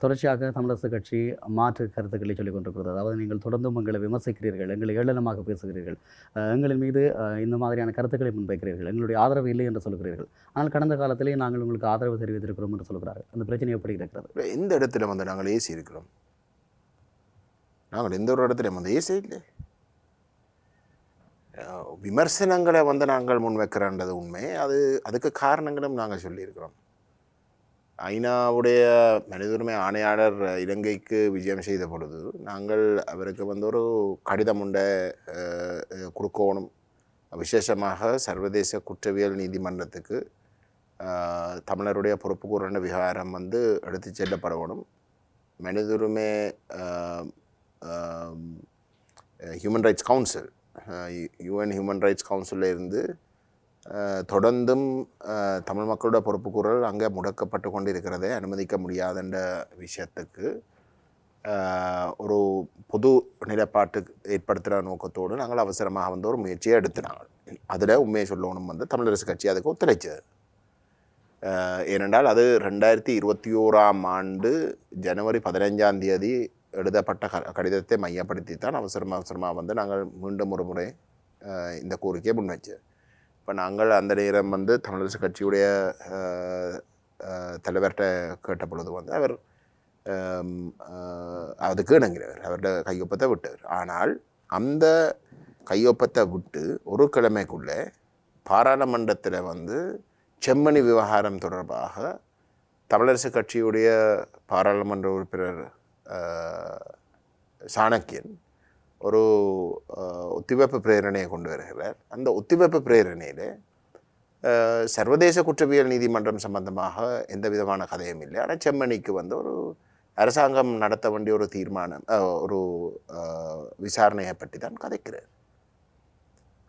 தொடர்ச்சியாக தமிழரசு கட்சி மாற்று கருத்துக்களை சொல்லிக் கொண்டிருக்கிறது. அதாவது நீங்கள் தொடர்ந்தும் எங்களை விமர்சிக்கிறீர்கள் எங்களை ஏளனமாக பேசுகிறீர்கள் எங்களின் மீது அஹ், இந்த மாதிரியான கருத்துக்களை முன்வைக்கிறீர்கள் எங்களுடைய ஆதரவு இல்லை என்று சொல்கிறீர்கள் ஆனால் கடந்த காலத்திலே நாங்கள் உங்களுக்கு ஆதரவு தெரிவித்திருக்கிறோம் என்று சொல்கிறார்கள். அந்த பிரச்சனை எப்படி இருக்கிறது? இந்த இடத்துல வந்து நாங்கள் ஏசி இருக்கிறோம். நாங்கள் எந்த ஒரு இடத்துல வந்து ஏசி இல்லை. விமர்சனங்களை வந்து நாங்கள் முன்வைக்கிறன்றது உண்மை. அது அதுக்கு காரணங்களும் நாங்கள் சொல்லியிருக்கிறோம். ஐநாவுடைய மனித உரிமை ஆணையாளர் இலங்கைக்கு விஜயம் செய்த பொழுது நாங்கள் அவருக்கு வந்து ஒரு கடிதம் உண்ட கொடுக்கணும். விசேஷமாக சர்வதேச குற்றவியல் நீதிமன்றத்துக்கு தமிழருடைய பொறுப்பு கூறின விவகாரம் வந்து எடுத்து செல்லப்படணும். மனித உரிமை human rights council UN human rights கவுன்சிலில் இருந்து தொடர்ந்தும் தமிழ் மக்களோட பொறுப்புக்கூறல் அங்கே முடக்கப்பட்டு கொண்டு இருக்கிறதை அனுமதிக்க முடியாதுன்ற விஷயத்துக்கு ஒரு பொது நிலைப்பாட்டு ஏற்படுத்துகிற நோக்கத்தோடு நாங்கள் அவசரமாக வந்து ஒரு முயற்சியை எடுத்தினாங்க. அதில் உண்மையை சொல்லணும் வந்து தமிழரசு கட்சி அதுக்கு ஒத்துழைச்சது. ஏனென்றால் அது ரெண்டாயிரத்தி இருபத்தி ஓராம் ஆண்டு ஜனவரி பதினைஞ்சாம் தேதி எழுதப்பட்ட க கடிதத்தை மையப்படுத்தி தான் அவசரம் அவசரமாக வந்து நாங்கள் மீண்டும் ஒரு முறை இந்த கோரிக்கையை முன்வச்சோம் இப்போ நாங்கள் அந்த நேரம் வந்து தமிழரசு கட்சியுடைய தலைவர்கிட்ட கேட்ட பொழுது வந்து அவர் அதுக்கு இணங்கிறவர் அவர்கிட்ட கையொப்பத்தை விட்டவர். ஆனால் அந்த கையொப்பத்தை விட்டு ஒரு கிழமைக்குள்ளே பாராளுமன்றத்தில் வந்து செம்மணி விவகாரம் தொடர்பாக தமிழரசு கட்சியுடைய பாராளுமன்ற உறுப்பினர் சாணக்கியன் ஒரு ஒத்திவைப்பு பிரேரணையை கொண்டு வருகிறார். அந்த ஒத்திவைப்பு பிரேரணையில் சர்வதேச குற்றவியல் நீதிமன்றம் சம்பந்தமாக எந்த விதமான கதையும் இல்லை. ஆனால் செம்மணிக்கு வந்து ஒரு அரசாங்கம் நடத்த வேண்டிய ஒரு தீர்மானம் ஒரு விசாரணையை பற்றி தான் கதைக்கிறார்.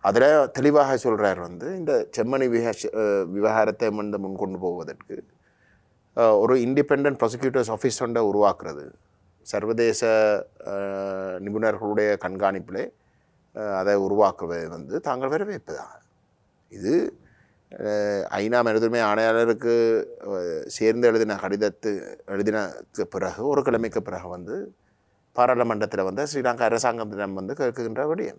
அதில் தெளிவாக சொல்கிறார் வந்து இந்த செம்மணி விஹ விவகாரத்தை வந்து முன்கொண்டு போவதற்கு ஒரு இண்டிபெண்ட் ப்ராசிக்யூட்டர்ஸ் ஆஃபீஸ் ஒன்றை உருவாக்குறது. சர்வதேச நிபுணர்களுடைய கண்காணிப்பிலே அதை உருவாக்குவது வந்து தாங்கள் வரவேற்பதாக இது ஐநா மனிதுரிமை ஆணையாளருக்கு சேர்ந்து எழுதின கடிதத்து எழுதினக்கு பிறகு ஒரு கிழமைக்கு பிறகு வந்து பாராளுமன்றத்தில் வந்து ஸ்ரீலங்கா அரசாங்கத்திடம் வந்து கேட்கின்ற விடயம்.